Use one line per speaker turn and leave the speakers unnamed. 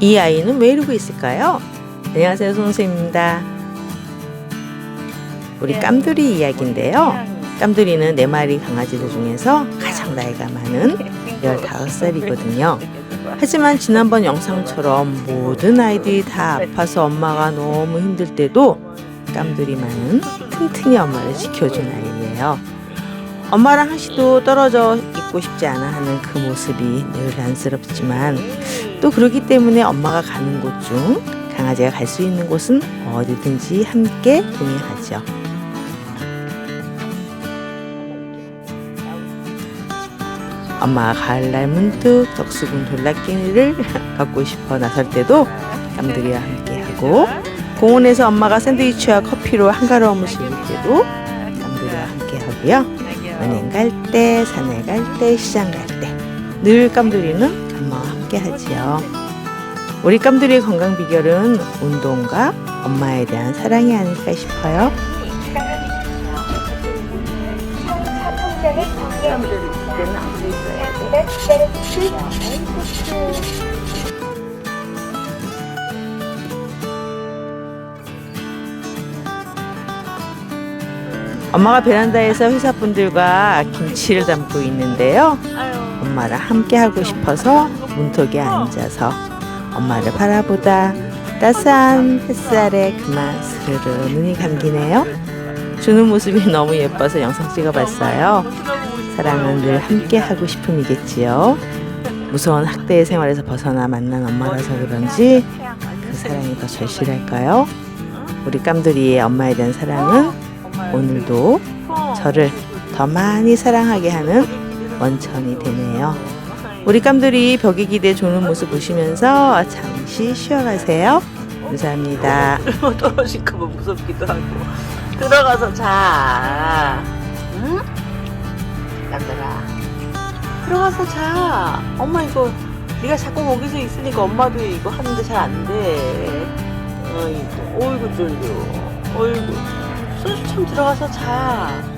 이 아이는 왜 이러고 있을까요? 안녕하세요, 손수입니다. 우리 깜두리 이야기인데요. 깜두리는 네 마리 강아지들 중에서 가장 나이가 많은 15살이거든요. 하지만 지난번 영상처럼 모든 아이들이 다 아파서 엄마가 너무 힘들 때도 깜두리만은 튼튼히 엄마를 지켜준 아이예요. 엄마랑 한시도 떨어져 있고 싶지 않아 하는 그 모습이 늘 안쓰럽지만 또 그렇기 때문에 엄마가 가는 곳 중 강아지가 갈 수 있는 곳은 어디든지 함께 동행하죠. 엄마가 가을날 문득 덕수궁 돌락기를 걷고 싶어 나설 때도 깜들이와 함께 하고 공원에서 엄마가 샌드위치와 커피로 한가로움을 즐길 때도 깜들이와 함께 하고요. 은행 갈 때, 산에 갈 때, 시장 갈 때 늘 깜들이는 엄마와 함께 하지요. 우리 깜들이의 건강 비결은 운동과 엄마에 대한 사랑이 아닐까 싶어요. 엄마가 베란다에서 회사분들과 김치를 담고 있는데요. 엄마랑 함께 하고 싶어서 문턱에 앉아서 엄마를 바라보다 따스한 햇살에 그만 스르르 눈이 감기네요. 주는 모습이 너무 예뻐서 영상 찍어봤어요. 사랑은 늘 함께 하고 싶음이겠지요. 무서운 학대의 생활에서 벗어나 만난 엄마라서 그런지 그 사랑이 더 절실할까요? 우리 깜돌이의 엄마에 대한 사랑은 오늘도 저를 더 많이 사랑하게 하는 원천이 되네요. 우리 깜돌이 벽에 기대 조는 모습 보시면서 잠시 쉬어가세요. 감사합니다.
떨어질까봐 무섭기도 하고. 들어가서 자. 응? 남들아. 들어가서 자. 엄마 이거 네가 자꾸 거기서 있으니까 엄마도 이거 하는데 잘 안 돼. 어이구, 어이구 쫄려. 어이구. 순수 참 들어가서 자.